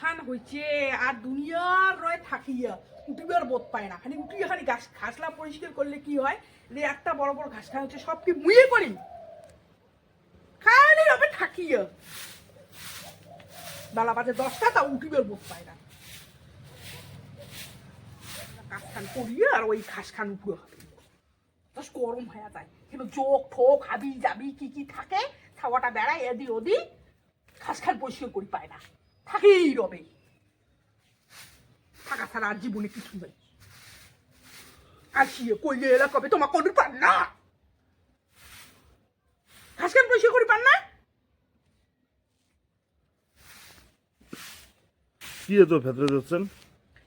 খান হইছে আর দুনিয়ার রয় থাকিয়া। উঠিবার বোধ পায় না। খালি উঠিয়ে খালি ঘাস ঘাসলা পরিষ্কার করলে কি হয়? যে একটা বড় বড় ঘাস খান হচ্ছে, সব কি মুয়ে করি? খালি হবে থাকিয়া। বেলা বাজে দশটা তা উঠিবার বোধ পায় না। কাজ খান করিয়ে আর ওই ঘাস খান উপরে হবে। গরম হয়ে যায়। কিন্তু চোখ ঠোক হাবি যাবি কি কি থাকে, ছাওয়াটা বেড়ায় এদি ওদি ঘাস খান পরিষ্কার করি পায় না। থাকেই রবে। থাকা ছাড়া আর জীবনে কিছু নেই। আসিয়ে কইলে এলা কবে তোমার করি পান না? ঘাস খান পরিষ্কার করি পান না? কি এত ভেতরে যাচ্ছেন?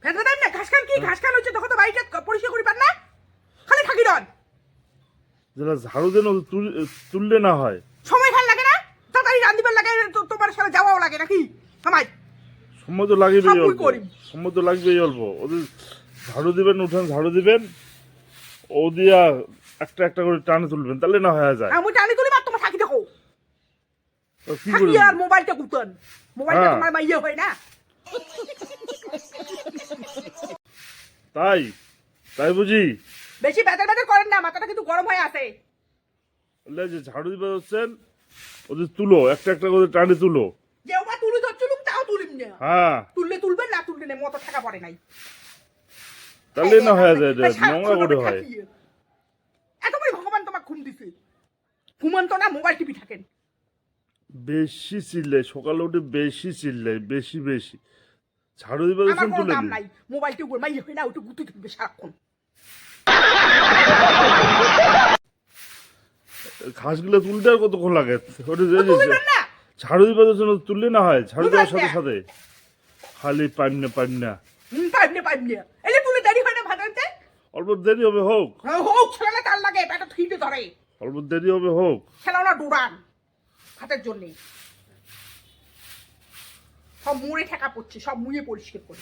ভেতরে দেন না ঘাস খান কি? ঘাস খান হচ্ছে তখন তো বাড়িটা পরিষ্কার করি পান না? খালি থাকি রন। যেটা ঝাড়ু তুল- তুললে না হয়। সময় খান লাগে না? তাড়াতাড়ি রান্দিবার লাগে তো- তোমার সাথে যাওয়াও লাগে নাকি? আমায় সময় তো লাগবেই অল্প। করি। সময় তো লাগবেই অল্প। ওদের ঝাড়ু দিবেন উঠান ঝাড়ু দিবেন ও দিয়া একটা একটা করে টানে তুলবেন তাহলে না হয়ে যায়। আমি টানি তুলি মার তোমার থাকি দেখো। কি করবেন আর মোবাইলটা কুতন মোবাইলটা হ্যাঁ। তোমার মাইয়ে হয় না। তাই? তাই বুঝি? বেশি বেতার বেতার করেন না মাথাটা কিন্তু গরম হয়ে আছে। যে ঝাড়ু দিবে হচ্ছেন ওদের তুলো একটা একটা করে টানে তুলো যে ওবা তুলি ধরছিলুম তাও তুলিম না হ্যাঁ। তুললে তুলবেন না তুললে না মতো পড়ে নাই। তাহলে না হয়ে যায় নোংরা করে হয়। এত বড় ভগবান তোমার ঘুম দিছে। ঘুমান তো না মোবাইল টিভি থাকেন। বেশি চিল্লে সকালে উঠে বেশি চিল্লে বেশি বেশি। ঝাড়ু দিবে আমার তুলে দিন। নাই। মোবাইল টিভি মাইয়ে হয় না ওটা গুতু থাকবে সারাক্ষণ। ঘাসগুলো তুলতে আর কতক্ষণ লাগে? ওটা ঝাড়ু দিবে জন্য তুললে না হয় ঝাড়ু দেওয়ার সাথে সাথে। খালি পাইম না পাইম না হুম পাইবনে পাইবনে এলে তুলে দেরি হয় না ভাত আনতে? অল্প দেরি হবে হোক। হ্যাঁ, হোক ছেলে তার লাগে পেটা থিতে ধরে। অল্প দেরি হবে হোক। খেলানো ডোরান হাতের জন্যে। সব মুড়ে ঠেকা পড়ছে সব মুড়ে পরিষ্কার করে।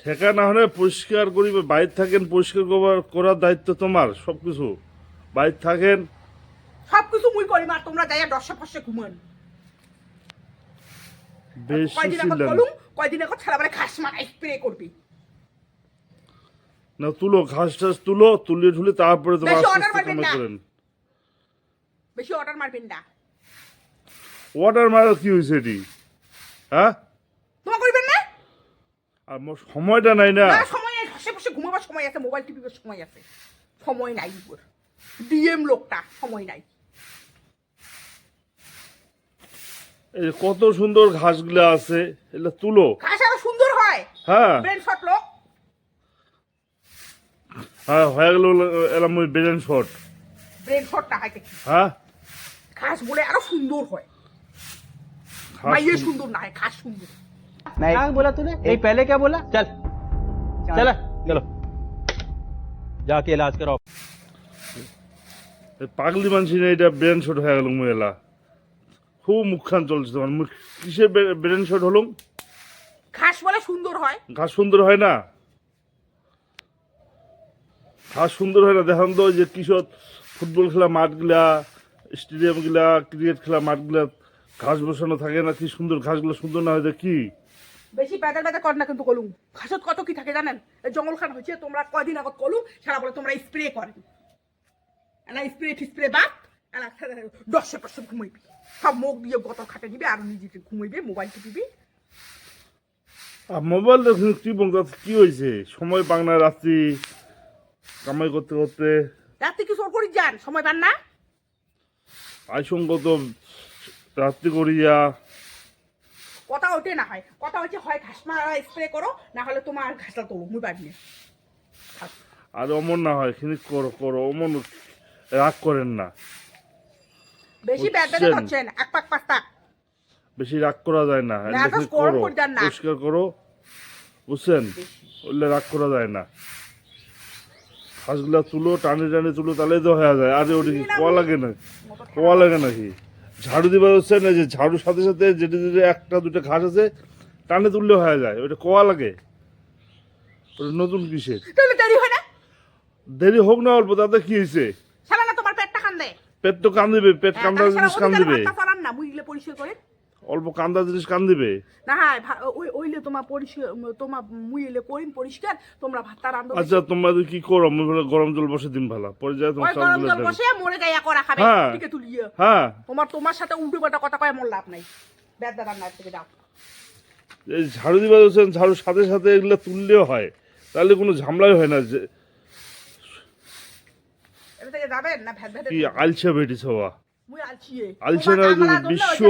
ঠেকা না হলে পরিষ্কার করিবে বাইরে থাকেন পরিষ্কার করার দায়িত্ব তোমার সব কিছু বাইরে থাকেন। সব কিছু মুই করি মা তোমরা যাইয়া দশে ফসে ঘুমান। কয়দিন এখন চিল্লেন কয়দিন এখন ছেলে মানে ঘাস মারা স্প্রে করবি? না তুলো ঘাস টাস তুলো তুলিয়ে ঠুলে তারপরে তোমার বেশি আস্তে মারবেন না। করেন বেশি অর্ডার মারবেন না। মারার কি হয়েছে এটি? হ্যাঁ? করবেন না? আর মোর সময়টা নাই না। না সময় নাই। বসে ঘুমাবার সময় আছে মোবাইল টিপিবার সময় আছে। সময় নাই উপর ডিএম লোকটা সময় নাই। এই যে কত সুন্দর ঘাসগুলো আছে এগুলো তুলো ঘাস আরো সুন্দর হয় হ্যাঁ ব্রেন শট লোক হ্যাঁ হয়ে গেল এলাম ওই বেজেন শট ব্রেন শটটা হয় দেখি হ্যাঁ ঘাস বলে আরো সুন্দর হয় ঘাস মাইয়ে তুলো। সুন্দর না হয় ঘাস সুন্দর नहीं क्या बोला तूने नहीं पहले क्या बोला चल चल चलो जाके इलाज कराओ এই পাগলি মানছি না এটা ব্রেন শট হয়ে গেল মেলা খুব মুখখান চলছে তোমার। মুখ কিসের ব্রেন শট হলো? ঘাস বলে সুন্দর হয়। ঘাস সুন্দর হয় না? ঘাস সুন্দর হয় না? দেখান তো যে কিশোর ফুটবল খেলা মাঠগুলা স্টেডিয়ামগুলা ক্রিকেট খেলা মাঠগুলা ঘাস বসানো থাকে না? কি সুন্দর ঘাসগুলো সুন্দর না হয় কি? বেশি বেদা বেদা কর না কিন্তু কলুম। ঘাসত কত কি থাকে জানেন? এই জঙ্গল খান হয়েছে তোমরা কয়দিন আগত কলুম সারা বলে তোমরা স্প্রে করেন। স্প্রে টিস্প্রে বাদ। এলা দশে পাঁচশো ঘুমাইবি। সব মুখ দিয়ে গত খাটে দিবি আর নিজেকে ঘুমাইবি মোবাইল টিপিবি আর মোবাইল দেখুন কি বলতে কি হয়েছে সময় পাক না রাত্রি কামাই করতে করতে। রাত্রে কি সর করি যান? সময় পান না? আইসঙ্গত রাত্রি করিয়া কথা ওঠে না হয়। কথা হচ্ছে হয় ঘাস মারা স্প্রে করো না হলে তোমার ঘাসটা তোলো মুই পারবি না। আর অমন না হয় খানিক করো করো অমন রাগ করেন না। বেশি ব্যাদা করছেন এক পাক পাঁচ তাক বেশি রাগ করা যায় না। করো। পরিষ্কার করো। বুঝছেন? বললে রাগ করা যায় না। ঘাসগুলা তুলো টানে টানে তুলো তাহলে তো হয়ে যায়। আরে ওটা কি কোয়া লাগে না? কোয়া লাগে নাকি? ঝাড়ু দিবা হচ্ছে না যে ঝাড়ুর সাথে সাথে যেটা যেটা একটা দুটো ঘাস আছে টানে তুললে হয়ে যায়। ওটা কোয়া লাগে? ওটা নতুন কিসের? দেরি হয় না? দেরি হোক না অল্প তাতে কি হয়েছে সারা না তোমার পেটটা কান্দে পেট তো কান দিবে পেট হ্যাঁ, কান্দা জিনিস কান দিবে না পরিষ্কার করে? অল্প কান্দা জিনিস কান দিবে না হ্যাঁ ওইলে তোমার পরিষ্কার তোমার মুই এলে করিম পরিষ্কার তোমরা রান্ধো আচ্ছা তোমরা কি করো আমি বলে গরম জল বসে দিন ভালো পরে যায় তোমার গরম জল বসে মরে গাইয়া করা খাবে হ্যাঁ। টিকে তুলিয়ে হ্যাঁ। তোমার তোমার সাথে উল্টো পাল্টা কথা কয় মোর লাভ নাই। বেদা থেকে এই ঝাড়ু দিবা ঝাড়ুর সাথে সাথে এগুলো তুললেও হয়। তাহলে কোনো ঝামলাই হয় না থেকে যাবেন না ভ্যাট ভ্যাটে কি আলসা মুই আলছিয়ে বিশ্ব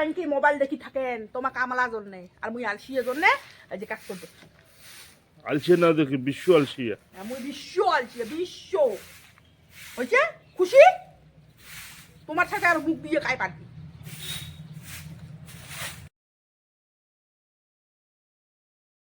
আনকি মোবাইল দেখি থাকেন। জন্যে। আর মুই জন্যে যে কাজ করতে আলসিয়া না দেখি বিশ্ব আলসিয়া। মুই বিশ্ব বিশ্ব। হয়েছে? খুশি? তোমার সাথে আর মুখ দিয়ে খাই পারবি?